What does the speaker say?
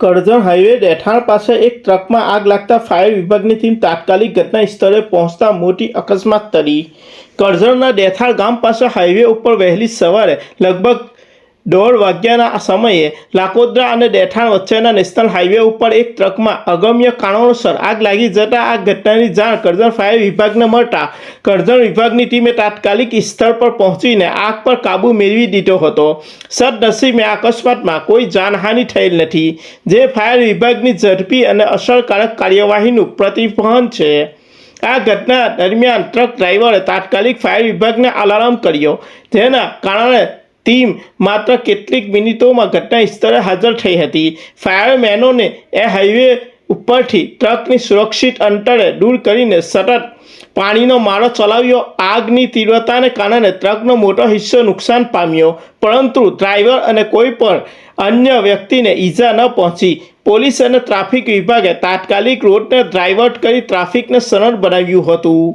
Karjan highway રહેઠાણ પાસે એક ટ્રકમાં આગ લાગતા ફાયર વિભાગની ટીમ તાત્કાલિક ઘટના સ્થળે પહોંચતા મોટી અકસ્માત ટળી. કરજણના ડેથાણ ગામ પાસે હાઈવે ઉપર વહેલી સવારે લગભગ દોઢ વાગ્યાના સમયે લાકોદ્રા અને ડેઠાણ વચ્ચેના નેશનલ હાઈવે ઉપર એક ટ્રકમાં અગમ્ય કારણોસર આગ લાગી જતા આ ઘટનાની જાણ કરજણ ફાયર વિભાગને મળતા કરજણ વિભાગની ટીમે તાત્કાલિક સ્થળ પર પહોંચીને આગ પર કાબૂ મેળવી દીધો હતો. સદનસીબે આ અકસ્માતમાં કોઈ જાનહાનિ થયેલ નથી, જે ફાયર વિભાગની ઝડપી અને અસરકારક કાર્યવાહીનું પ્રતિફલન છે. આ ઘટના દરમિયાન ટ્રક ડ્રાઈવરે તાત્કાલિક ફાયર વિભાગને અલાર્મ કર્યો, જેના કારણે ટીમ માત્ર કેટલીક મિનિટોમાં ઘટના સ્થળે હાજર થઈ હતી. ફાયરમેનોને એ હાઈવે ઉપરથી ટ્રકની સુરક્ષિત અંતરે દૂર કરીને સતત પાણીનો માળો ચલાવ્યો. આગની તીવ્રતાને કારણે ટ્રકનો મોટો હિસ્સો નુકસાન પામ્યો. પરંતુ ડ્રાઈવર અને કોઈ પણ અન્ય વ્યક્તિને ઈજા ન પહોંચી. પોલીસ અને ટ્રાફિક વિભાગે તાત્કાલિક રોડને ડ્રાઇવર્ટ કરી ટ્રાફિકને સરળ બનાવ્યું હતું.